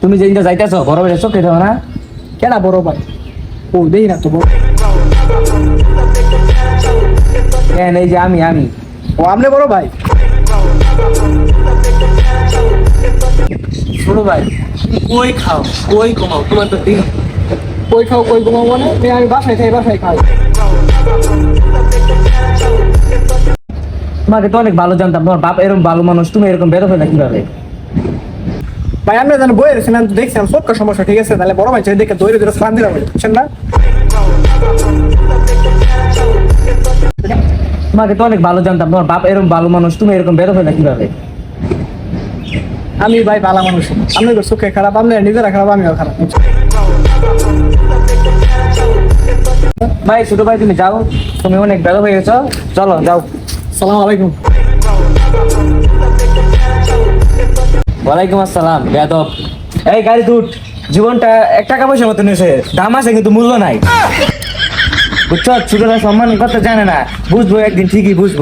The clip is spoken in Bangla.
তুমি যেদিনটা যাইতেছ বড় ভাই চোখে না। কেডা বড় ভাই? ও, দেই না তো কেন, এই যে আমি আমি। ও আমনে বড় ভাই? ছোট ভাই কই খাও? কই কমাও তোমার তো দিন। কই খাও, কই ঘুমাও মানে? আমি বাসায় খাই বাসায় খাই। তোমাকে তো অনেক ভালো জানতাম। তোমার বাপ এরকম ভালো মানুষ তুমি এরকম বেরো না কীভাবে? ভাই আপনি জানেন বইয়ের ছিলেন দেখছিলাম সব সমস্যা ঠিক আছে তাহলে বড় ভাই চাই দেখে দৌড়ে দৌড়ে সালাম দিলাম বুঝছেন না? তোমাকে তো অনেক ভালো জানতাম তোমার বাপ এরকম ভালো মানুষ তুমি এরকম বেরো না কীভাবে? আমি ভাই ভালো মানুষ তো চোখে খারাপ আপনি নিজেরা খারাপ আমিও খারাপ ভাই ছোট ভাই তুমি যাও। তুমি অনেক বেরো হয়ে গেছো। চলো যাও। সালাম আলাইকুম। ওয়ালাইকুম আসসালাম বেদব এই গাড়ি দুট জীবনটা এক টাকা পয়সা মতো নিয়েছে। দাম আছে কিন্তু মূল্য নাই। বুঝছ? ছোটরা সম্মান করতে জানে না। বুঝব একদিন ঠিকই বুঝব।